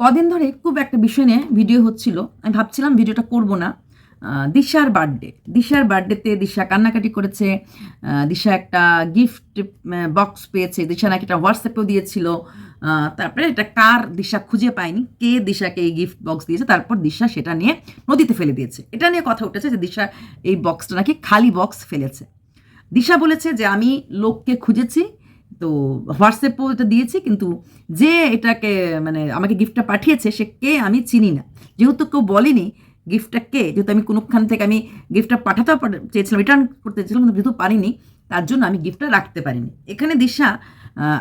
কদিন ধরে খুব একটা বিষয় নিয়ে ভিডিও হচ্ছিল। আমি ভাবছিলাম ভিডিওটা করব না। দিশার বার্থডে দিশার বার্থডেতে দিশা কান্নাকাটি করেছে। দিশা একটা গিফট বক্স পেয়েছে। দিশা নাকি একটা হোয়াটসঅ্যাপেও দিয়েছিল। তারপরে এটা কার দিশা খুঁজে পায়নি। কে দিশাকে এই গিফট বক্স দিয়েছে? তারপর দিশা সেটা নিয়ে নদীতে ফেলে দিয়েছে। এটা নিয়ে কথা উঠেছে যে দিশা এই বক্সটা নাকি খালি বক্স ফেলেছে। দিশা বলেছে যে, আমি লোককে খুঁজেছি তো হোয়াটসঅ্যাপেও এটা দিয়েছি, কিন্তু যে এটাকে মানে আমাকে গিফটটা পাঠিয়েছে, সে কে আমি চিনি না। যেহেতু কেউ বলেনি গিফটটা কে, যেহেতু আমি কোনোখান থেকে আমি গিফটটা পাঠাতে চেয়েছিলাম রিটার্ন করতে চেয়েছিলাম, কিন্তু যেহেতু পারিনি, তার জন্য আমি গিফটটা রাখতে পারিনি। এখানে দিশা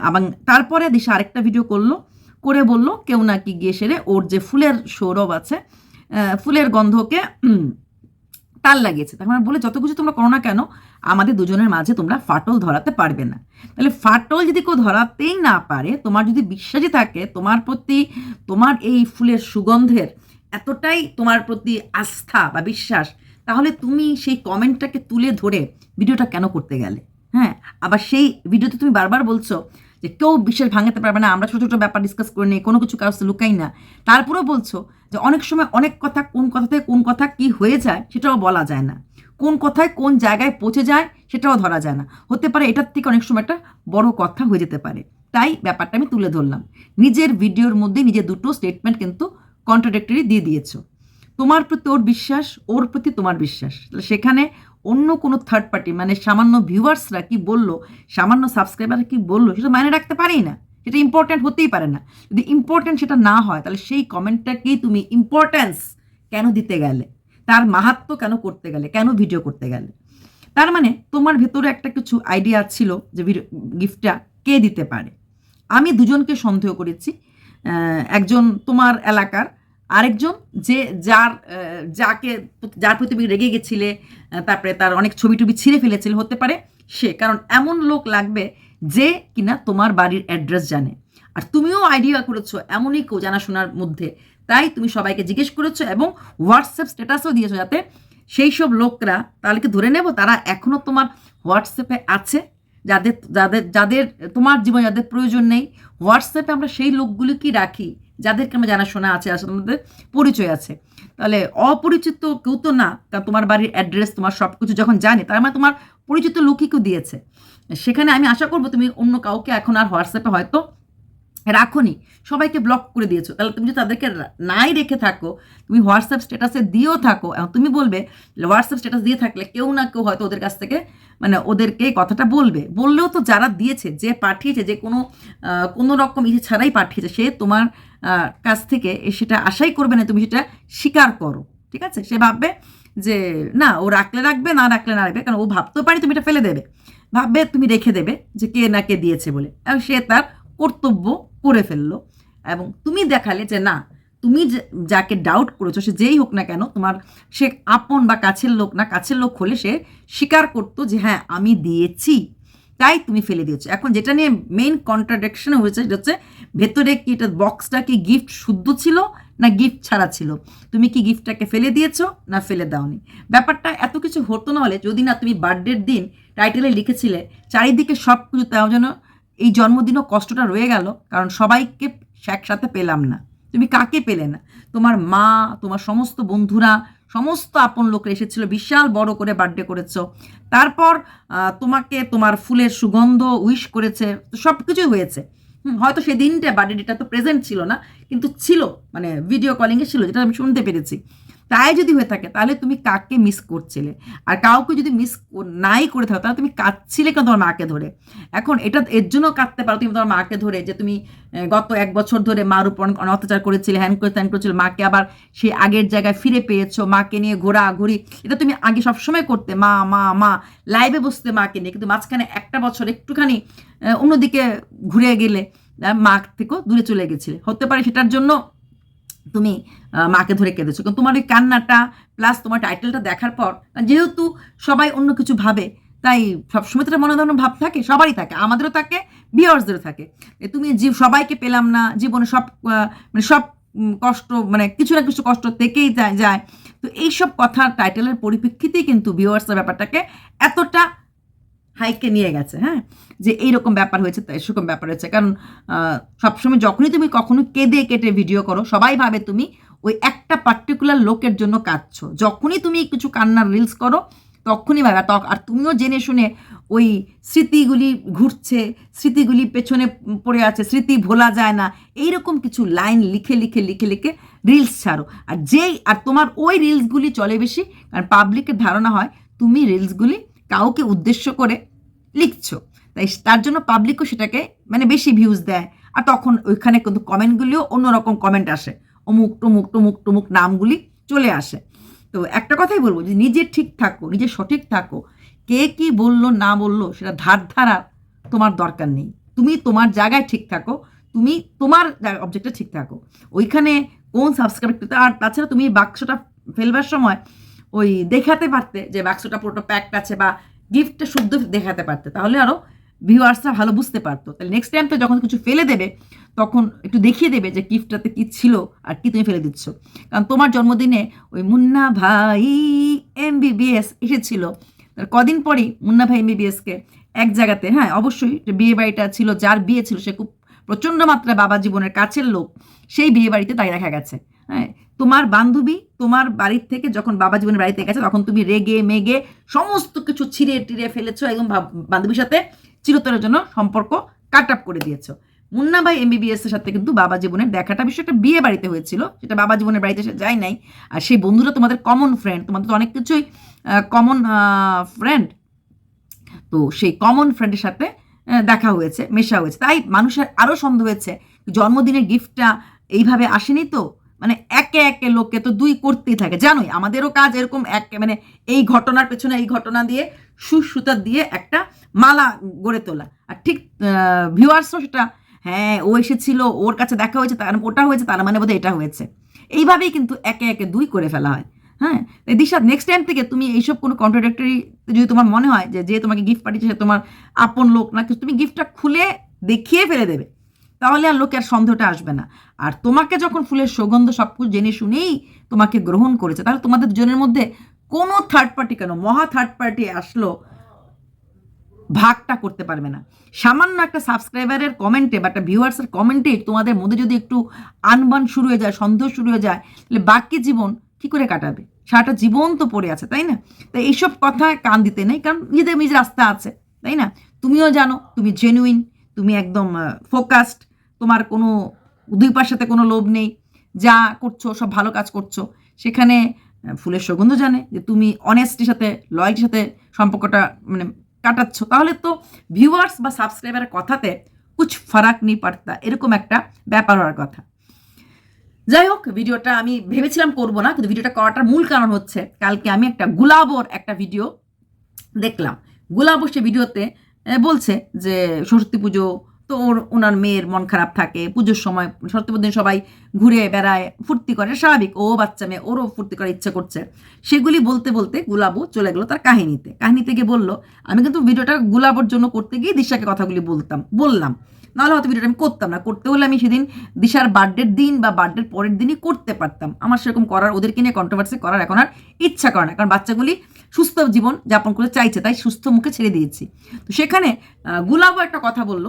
এবং তারপরে দিশা আরেকটা ভিডিও করল, করে বলল, কেউ নাকি গিয়ে সেরে ওর যে ফুলের সৌরভ আছে ফুলের গন্ধকে তাল লাগিয়েছে। তার মানে বলে যত কিছু তোমরা করো না কেন, আমাদের দুজনের মাঝে তোমরা ফাটল ধরাতে পারবে না। তাহলে ফাটল যদি কেউ ধরাতেই না পারে, তোমার যদি বিশ্বাসই থাকে, তোমার প্রতি তোমার এই ফুলের সুগন্ধের এতটাই তোমার প্রতি আস্থা বা বিশ্বাস, তাহলে তুমি সেই কমেন্টটাকে তুলে ধরে ভিডিওটা কেন করতে গেলে? হ্যাঁ আবার সেই ভিডিওতে তুমি বারবার বলছো যে কেউ বিশ্বাস ভাঙাতে পারবে না, আমরা ছোটো ছোটো ব্যাপার ডিসকাস করে নিই, কোনো কিছু কারোর লুকাই না। তারপরেও বলছো যে অনেক সময় অনেক কথা কোন কথা থেকে কোন কথা কি হয়ে যায় সেটাও বলা যায় না। কোন কথায় কোন জায়গায় পৌঁছে যায় সেটাও ধরা যায় না। হতে পারে এটার থেকে অনেক সময় একটা বড় কথা হয়ে যেতে পারে। তাই ব্যাপারটা আমি তুলে ধরলাম। নিজের ভিডিওর মধ্যে নিজে দুটো স্টেটমেন্ট কিন্তু কন্ট্রাডিক্টরি দিয়ে দিয়েছ। তোমার প্রতি ওর বিশ্বাস, ওর প্রতি তোমার বিশ্বাস। সেখানে অন্য কোনো থার্ড পার্টি মানে সামান্য ভিউয়ার্সরা কি বলল, সামান্য সাবস্ক্রাইবার কি বলল, সেটা মানে রাখতে পারেই না। সেটা ইম্পর্ট্যান্ট হতেই পারে না। যদি ইম্পর্ট্যান্ট সেটা না হয়, তাহলে সেই কমেন্টটাকেই তুমি ইম্পর্ট্যান্স কেন দিতে গেলে? তার মাহাত্ম কেন করতে গেলে? কেন ভিডিও করতে গেলে? তার মানে তোমার ভেতরে একটা কিছু আইডিয়া ছিল যে গিফটটা কে দিতে পারে? আমি দুজনকে সন্দেহ করেছি। একজন তোমার এলাকার আরেকজন যে যার যাকে যার প্রতি তুমি রেগে গেছিলে তারপরে তার অনেক ছবি টবি ছিঁড়ে ফেলেছিল, হতে পারে সে, কারণ এমন লোক লাগবে যে কিনা তোমার বাড়ির অ্যাড্রেস জানে। আর তুমিও আইডিয়া করেছ এমনই কেউ জানাশোনার মধ্যে। তাই তুমি সবাইকে জিজ্ঞেস করেছ এবং হোয়াটসঅ্যাপ স্ট্যাটাসও দিয়েছ যাতে সেই সব লোকরা তাহলে ধরে নেব তারা এখনও তোমার হোয়াটসঅ্যাপে আছে? যাদের যাদের যাদের তোমার জীবনে যাদের প্রয়োজন নেই হোয়াটসঅ্যাপে আমরা সেই লোকগুলিকেই রাখি? যাদেরকে আমরা জানাশোনা আছে, আসলে মধ্যে পরিচয় আছে। তাহলে অপরিচিত কেউ তো না কারণ তোমার বাড়ির অ্যাড্রেস তোমার সব কিছু যখন জানে, তার মানে তোমার পরিচিত লোকই কেউ দিয়েছে। সেখানে আমি আশা করব তুমি অন্য কাউকে এখন আর হোয়াটসঅ্যাপে হয়তো রাখোনি, সবাইকে ব্লক করে দিয়েছ। তাহলে তুমি যদি তাদেরকে নাই রেখে থাকো, তুমি হোয়াটসঅ্যাপ স্ট্যাটাসে দিয়েও থাকো, এখন তুমি বলবে, হোয়াটসঅ্যাপ স্ট্যাটাস দিয়ে থাকলে কেউ না কেউ হয়তো ওদের কাছ থেকে মানে ওদেরকে কথাটা বলবে। বললেও তো যারা দিয়েছে, যে পাঠিয়েছে, যে কোনো কোনো রকম ইচ্ছে ছাড়াই পাঠিয়েছে, সে তোমার কাছ থেকে সেটা আশাই করবে না, তুমি সেটা স্বীকার করো, ঠিক আছে? সে ভাববে যে, না, ও রাখলে রাখবে, না রাখলে না রাখবে। কারণ ও ভাবতেও পারি তুমি এটা ফেলে দেবে। ভাববে, তুমি রেখে দেবে যে কে না কে দিয়েছে বলে। এবং সে তার কর্তব্য করে ফেলল। এবং তুমি দেখালে যে না, তুমি যাকে ডাউট করেছ, সে যেই হোক না কেন, তোমার, সে আপন বা কাছের লোক না, কাছের লোক হলে সে স্বীকার করতো যে হ্যাঁ আমি দিয়েছি। তাই তুমি ফেলে দিয়েছ। এখন যেটা নিয়ে মেইন কন্ট্রাডিকশন হয়েছে, সেটা হচ্ছে ভেতরে কি এটা বক্সটা কি গিফট শুদ্ধ ছিল না গিফট ছাড়া ছিল? তুমি কি গিফটটাকে ফেলে দিয়েছ না ফেলে দাওনি? ব্যাপারটা এত কিছু হতো না হলে যদি না তুমি বার্থডের দিন টাইটেলে লিখেছিলে, চারিদিকে সব কিছু তাও যেন এই জন্মদিনও কষ্টটা রয়ে গেল, কারণ সবাইকে একসাথে পেলাম না। তুমি কাকে পেলে না? তোমার মা, তোমার সমস্ত বন্ধুরা, সমস্ত আপন লোকরা এসেছিল, বিশাল বড় করে বার্থডে করেছ। তারপর তোমাকে তোমার ফুলের সুগন্ধ উইশ করেছে সব কিছুই হয়েছে। হয়তো সেদিনটা বার্থডেটা তো প্রেজেন্ট ছিল না, কিন্তু ছিল মানে ভিডিও কলিংয়ে ছিল, যেটা আমি শুনতে পেরেছি। তাই যদি হয়ে থাকে, তাহলে তুমি কাকে মিস করছিলে। আর কাউকে যদি মিস নাই করে থাকো, তাহলে তুমি কাঁদছিলে কেন তোমার মাকে ধরে? এখন এটা এর জন্য কাঁদতে পারো তুমি তোমার মাকে ধরে, যে তুমি গত এক বছর ধরে মার উপর অত্যাচার করেছিলে, হ্যান করে, ত্যান করেছিলে, মাকে আবার সেই আগের জায়গায় ফিরে পেয়েছ, মাকে নিয়ে ঘোরা ঘুরি এটা তুমি আগে সবসময় করতে, মা মা মা লাইভে বসতে মাকে নিয়ে, কিন্তু মাঝখানে একটা বছর একটুখানি অন্যদিকে ঘুরে গেলে মা থেকেও দূরে চলে গেছিলে। হতে পারে সেটার জন্য তুমি মাকে ধরে কেঁদেছো। কিন্তু তোমার ওই কান্নাটা প্লাস তোমার টাইটেলটা দেখার পর যেহেতু সবাই অন্য কিছু ভাবে, তাই সবসময় তো মনে ধরনের ভাব থাকে, সবারই থাকে, আমাদেরও থাকে বিয়ার্সদেরও থাকে। তুমি যে সবাইকে পেলাম না, জীবনে সব মানে সব কষ্ট মানে কিছু না কিছু কষ্ট থেকেই যায় যায়। তো এইসব কথা টাইটেলের পরিপ্রেক্ষিতেই কিন্তু ভিউয়ার্সের ব্যাপারটাকে এতটা হাইকে নিয়ে গেছে হ্যাঁ? যে এইরকম ব্যাপার হয়েছে সেরকম ব্যাপার হয়েছে। কারণ সবসময় যখনই তুমি কখনো কেঁদে কেটে ভিডিও করো, সবাই ভাবে তুমি ওই একটা পার্টিকুলার লোকের জন্য কাঁদছো। যখনই তুমি কিছু কান্নার রিলস করো, তখনই ভাবে। আর তুমিও জেনে শুনে ওই স্মৃতিগুলি ঘুরছে, স্মৃতিগুলি পেছনে পড়ে আছে, স্মৃতি ভোলা যায় না, এইরকম কিছু লাইন লিখে লিখে লিখে লিখে রিলস ছাড়ো। আর যেই, আর তোমার ওই রিলসগুলি চলে বেশি, কারণ পাবলিকের ধারণা হয়, তুমি রিলসগুলি কাউকে উদ্দেশ্য করে লিখছো। তাই তার জন্য পাবলিকও সেটাকে মানে বেশি ভিউজ দেয়। আর তখন ওইখানে কিন্তু কমেন্টগুলিও অন্যরকম কমেন্ট আসে। অমুক, টমুক টমুক টমুক নামগুলি চলে আসে। তো একটা কথাই বলব যে নিজে ঠিক থাকো, নিজে সঠিক থাকো। কে কি বলল, না বলল, সেটা ধার ধারা তোমার দরকার নেই। তুমি তোমার জায়গায় ঠিক থাকো, তুমি তোমার অবজেক্টে ঠিক থাকো। ওইখানে কোন সাবস্ক্রাইব আর তাছাড়া তুমি বাক্সটা ফেলবার সময় ওই দেখাতে পারতে যে বাক্সটা পুরোটা প্যাকড আছে বা গিফটটা শুদ্ধ দেখাতে পারতে, তাহলে আরও ভিউয়ার্সরা ভালো বুঝতে পারতো। তাহলে নেক্সট টাইম তো যখন কিছু ফেলে দেবে, তখন একটু দেখিয়ে দেবে যে গিফটটাতে কি ছিল আর কি তুমি ফেলে দিচ্ছ। কারণ তোমার জন্মদিনে ওই মুন্না ভাই এমবিবিএস এসেছিল। কদিন পরেই মুন্না ভাই এমবিবিএসকে এক জায়গাতে হ্যাঁ অবশ্যই বিয়ে বাড়িটা ছিল, যার বিয়ে ছিল, সে খুব প্রচণ্ড মাত্রায় বাবা জীবনের কাছের লোক, সেই বিয়ে বাড়িতে তাই দেখা গেছে। হ্যাঁ তোমার বান্ধবী তোমার বাড়ির থেকে যখন বাবা জীবনের বাড়িতে গেছে, তখন তুমি রেগে, মেগে সমস্ত কিছু ছিঁড়ে টিড়ে ফেলেছো ভাব- বান্ধবীর সাথে চিরতরের জন্য সম্পর্ক কাট আপ করে দিয়েছ। মুন্না ভাই এমবিবিএস এর সাথে কিন্তু বাবা জীবনের দেখাটা বিষয় একটা বিয়ে বাড়িতে হয়েছিল, সেটা বাবা জীবনের বাড়িতে সে যায় নাই। আর সেই বন্ধুরা তোমাদের কমন ফ্রেন্ড তোমাদের তো অনেক কিছুই কমন ফ্রেন্ড তো সেই কমন ফ্রেন্ডের সাথে দেখা হয়েছে, মেশা হয়েছে। তাই মানুষের আরও সন্দেহ হয়েছে, জন্মদিনের গিফটটা এইভাবে আসেনি তো? মানে একে একে লোককে তো দুই করতেই থাকে। জানোই, আমাদেরও কাজ এরকম এক মানে এই ঘটনার পেছনে এই ঘটনা দিয়ে সুসুতা দিয়ে একটা মালা গড়ে তোলা। আর ঠিক ভিউয়ার্সও সেটা হ্যাঁ ও এসেছিল, ওর কাছে দেখা হয়েছে, তার, ওটা হয়েছে, তার মানে বোধহয় এটা হয়েছে। এইভাবেই কিন্তু একে একে দুই করে ফেলা হয়। হ্যাঁ দিশা নেক্সট টাইম থেকে তুমি এইসব কোনো কন্ট্রাডাক্টরি যদি তোমার মনে হয় যে যে তোমাকে গিফট পাঠিয়েছে তোমার আপন লোক না তুমি গিফটটা খুলে দেখিয়ে ফেলে দেবে। তাহলে আর লোকের সন্দেহটা আসবে না। আর তোমাকে যখন ফুলের সুগন্ধ সব কিছু জেনে শুনেই তোমাকে গ্রহণ করেছে, তাহলে তোমাদের দুজনের মধ্যে কোনো থার্ড পার্টি কেন, মহা থার্ড পার্টি আসলো, ভাগটা করতে পারবে না। সামান্য একটা সাবস্ক্রাইবারের কমেন্টে বা একটা ভিউয়ার্সের কমেন্টে তোমাদের মধ্যে যদি একটু আনবান শুরু হয়ে যায়, সন্দেহ শুরু হয়ে যায়, তাহলে বাকি জীবন কি করে কাটাবে? সারাটা জীবন তো পড়ে আছে, তাই না? তাই এইসব কথায় কান দিতে নেই, কারণ নিজেদের নিজ রাস্তা আছে, তাই না? তুমিও জানো, তুমি জেনুইন তুমি একদম ফোকাসড তোমার কোনো, দুই সাথে কোনো লোভ নেই, যা করছ, সব ভালো কাজ করছ। সেখানে ফুলের সুগন্ধ জানে যে তুমি অনেস্টির সাথে লয়্যালটির সাথে সম্পর্কটা মানে কাটাচ্ছ। তাহলে তো ভিউয়ার্স বা সাবস্ক্রাইবারের কথাতে কুছ ফারাক নেই পারতা। এরকম একটা ব্যাপার হওয়ার কথা। যাই হোক, ভিডিওটা আমি ভেবেছিলাম করব না, কিন্তু ভিডিওটা করাটার মূল কারণ হচ্ছে, কালকে আমি একটা গুলাবর একটা ভিডিও দেখলাম। গুলাবো সে ভিডিওতে বলছে যে সরস্বতী পুজো তো ওর ওনার মেয়ের মন খারাপ থাকে, পুজোর সময় পুজোর সবাই ঘুরে বেড়ায়, ফুর্তি করে, স্বাভাবিক, ও বাচ্চা মেয়ে, ওরও ফুর্তি করার ইচ্ছা করছে। সেগুলি বলতে বলতে গুলাবো চলে গেলো তার কাহিনীতে। কাহিনীতে গিয়ে বলল, আমি কিন্তু ভিডিওটা গুলাবোর জন্য করতে গিয়ে দিশাকে কথাগুলি বলতাম, বললাম। নাহলে হয়তো ভিডিওটা আমি করতাম না। করতে হলে আমি সেদিন দিশার বার্থডের দিন বা বার্থডের পরের দিনই করতে পারতাম। আমার সেরকম করার, ওদেরকে নিয়ে কন্ট্রোভার্সি করার এখন আর ইচ্ছা করে না। কারণ বাচ্চাগুলি সুস্থ জীবন যাপন করতে চাইছে, তাই সুস্থ মুখে ছেড়ে দিয়েছি। তো সেখানে গুলাবও একটা কথা বলল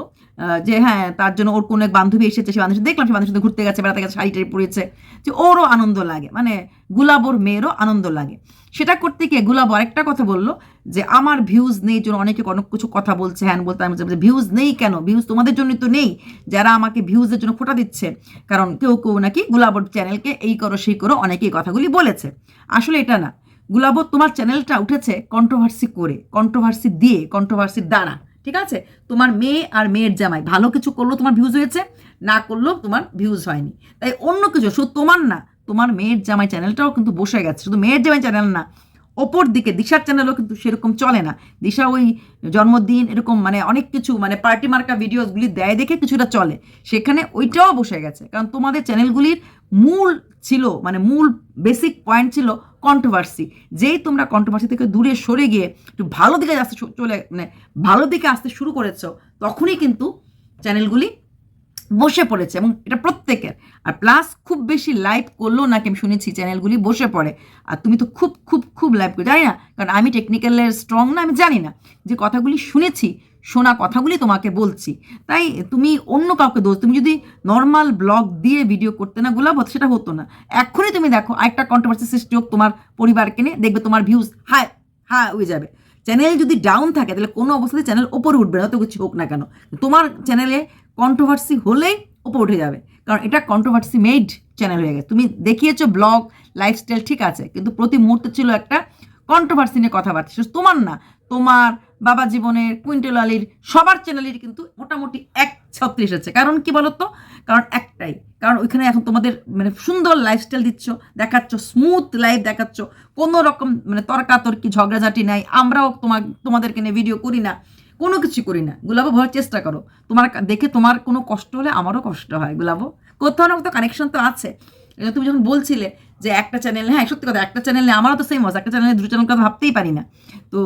যে হ্যাঁ তার জন্য ওর কোনো এক বান্ধবী এসেছে, সে বান্ধবী দেখলাম, সে বান্ধবীর সাথে ঘুরতে গেছে, বেড়াতে গেছে, শাড়ি টাড়ি পরেছে, যে ওরও আনন্দ লাগে মানে গুলাবোর মেয়েরও আনন্দ লাগে। সেটা করতে গিয়ে গুলাব আরেকটা কথা বলল, যে আমার ভিউজ নেই জন্য অনেকে অনেক কিছু কথা বলছে হ্যান বলতে আমি ভিউজ নেই কেন? ভিউজ তোমাদের জন্যই তো নেই, যারা আমাকে ভিউজের জন্য ফোটা দিচ্ছে, কারণ কেউ কেউ নাকি গুলাবর চ্যানেলকে এই করো, সেই করো, অনেকেই কথাগুলি বলেছে। আসলে এটা না গুলাবর তোমার চ্যানেলটা উঠেছে কন্ট্রোভার্সি করে কন্ট্রোভার্সি দিয়ে কন্ট্রোভার্সির দ্বারা ঠিক আছে? তোমার মেয়ে আর মেয়ের জামাই, ভালো কিছু করলেও তোমার ভিউজ হয়েছে, না করলেও তোমার ভিউজ হয়নি। তাই অন্য কিছু, শুধু তোমার না, তোমার মেয়ের জামাই চ্যানেলটাও কিন্তু বসে গেছে, শুধু মেয়ের জামাই চ্যানেল না ওপর দিকে, দিশার চ্যানেলও কিন্তু সেরকম চলে না। দিশা ওই জন্মদিন এরকম মানে অনেক কিছু মানে পার্টি মার্কা ভিডিওসগুলি দেয় দেখে কিছুটা চলে। সেখানে ওইটাও বসে গেছে। কারণ তোমাদের চ্যানেলগুলির মূল ছিল মানে মূল বেসিক পয়েন্ট ছিল কন্ট্রোভার্সি যেই তোমরা কন্ট্রোভার্সি থেকে দূরে সরে গিয়ে একটু ভালো দিকে আসতে চলে মানে ভালো দিকে আসতে শুরু করেছ, তখনই কিন্তু চ্যানেলগুলি বসে পড়েছে এবং এটা প্রত্যেকের। আর প্লাস খুব বেশি লাইভ করলেও নাকি আমি শুনেছি চ্যানেলগুলি বসে পড়ে। আর তুমি তো খুব খুব খুব লাইভ করে। জানি না, কারণ আমি টেকনিক্যালের স্ট্রং না, আমি জানি না। যে কথাগুলি শুনেছি, শোনা কথাগুলি তোমাকে বলছি। তাই তুমি অন্য কাউকে দোষ, তুমি যদি নর্মাল ব্লগ দিয়ে ভিডিও করতে না গোলাপ হতো সেটা হতো না। এখনই তুমি দেখো, আরেকটা কন্ট্রোভার্সি সৃষ্টি হোক তোমার পরিবারকে নিয়ে, দেখবে তোমার ভিউজ হাই হ্যাঁ হয়ে যাবে। চ্যানেল যদি ডাউন থাকে, তাহলে কোনো অবস্থাতে চ্যানেল ওপরে উঠবে না তো কিছু হোক না কেন। তোমার চ্যানেলে কন্ট্রোভার্সি হলেই ওপর উঠে যাবে। কারণ এটা কন্ট্রোভার্সি মেড চ্যানেল হয়ে গেছে। তুমি দেখিয়েছো ব্লগ লাইফস্টাইল ঠিক আছে, কিন্তু প্রতি মুহূর্তে ছিল একটা কন্ট্রোভার্সি নিয়ে কথাবার্তা। শুধু তোমার না, তোমার বাবা জীবনের কুইন্টেল আলীর, সবার চ্যানেলের কিন্তু মোটামুটি এক ছত্রিশ আছে কারণ কি বলতো? কারণ একটাই। কারণ ওইখানে এখন তোমাদের মানে সুন্দর লাইফস্টাইল দিচ্ছ, দেখাচ্ছ স্মুথ লাইফ দেখাচ্ছ। কোনো রকম মানে তর্কাতর্কি, ঝগড়াঝাটি নাই। আমরাও তোমার তোমাদেরকে নিয়ে ভিডিও করি না। কোনো কিছু করি না। গুলাবো ভরার চেষ্টা করো। তোমার দেখে তোমার কোনো কষ্ট হলে আমারও কষ্ট হয় গুলাবো কোথাও না কোথাও কানেকশন তো আছে। তুমি যখন বলছিলে যে একটা চ্যানেল হ্যাঁ সত্যি কথা, একটা চ্যানেলে আমারও তো সেম একটা চ্যানেলে দুটো চ্যানেল কথা ভাবতেই পারি না। তো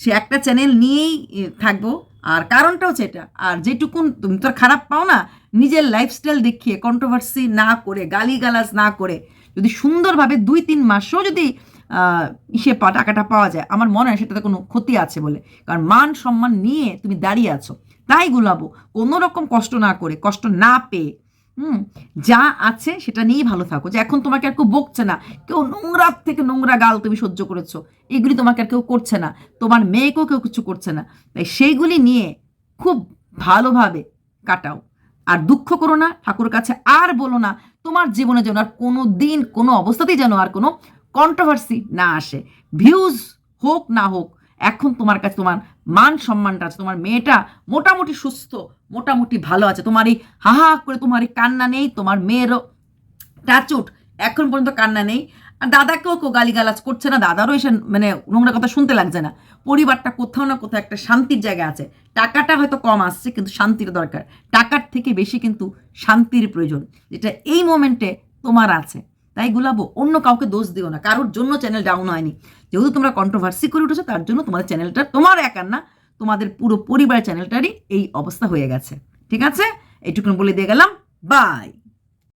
সে একটা চ্যানেল নিয়েই থাকব। আর কারণটা হচ্ছে এটা। আর যেটুকুন তুমি তো খারাপ পাও না, নিজের লাইফস্টাইল দেখিয়ে কন্ট্রোভার্সি না করে, গালিগালাজ না করে, যদি সুন্দরভাবে দুই তিন মাসও যদি ইসে পা, টাকাটা পাওয়া যায়। আমার মনে হয় সেটাতে কোনো ক্ষতি আছে বলে। কারণ মান সম্মান নিয়ে তুমি দাঁড়িয়ে আছো। তাই গুলাবো, কোনো রকম কষ্ট না করে, কষ্ট না পেয়ে, হুম, যা আছে সেটা নিয়েই ভালো থাকো। যে এখন তোমাকে আর কেউ বকছে না। কেউ নোংরা থেকে নোংরা গাল তুমি সহ্য করেছ। এগুলি তোমাকে আর কেউ করছে না। তোমার মেয়েকেও কেউ কিছু করছে না। তাই সেইগুলি নিয়ে খুব ভালোভাবে কাটাও। আর দুঃখ করো না। ঠাকুরের কাছে আর বলো না। তোমার জীবনে যেন আর কোনো দিন কোনো অবস্থাতেই যেন আর কোনো কন্ট্রোভার্সি না আসে। ভিউজ হোক না হোক, এখন তোমার কাছে তোমার মান সম্মানটা আছে, তোমার মেয়েটা মোটামুটি সুস্থ, মোটামুটি ভালো আছে, তোমার এই হা হা করে তোমার এই কান্না নেই, তোমার মেয়েরও টাচুট এখন পর্যন্ত কান্না নেই। আর দাদাকেও কেউ গালিগালাজ করছে না, দাদারও এসে মানে নোংরা কথা শুনতে লাগছে না। পরিবারটা কোথাও না কোথাও একটা শান্তির জায়গা আছে। টাকাটা হয়তো কম আসছে, কিন্তু শান্তির দরকার। টাকার থেকে বেশি কিন্তু শান্তির প্রয়োজন, যেটা এই মোমেন্টে তোমার আছে। তাই গুলাবো, অন্য কাউকে দোষ দিও না। কারোর জন্য চ্যানেল ডাউন হয়নি। যেহেতু তোমরা কন্ট্রোভার্সি করে উঠেছো, তার জন্য তোমাদের চ্যানেলটা তোমার একার না, তোমাদের পুরো পরিবার চ্যানেলটারই এই অবস্থা হয়ে গেছে। ঠিক আছে? এইটুকুন বলে দিয়ে গেলাম। বাই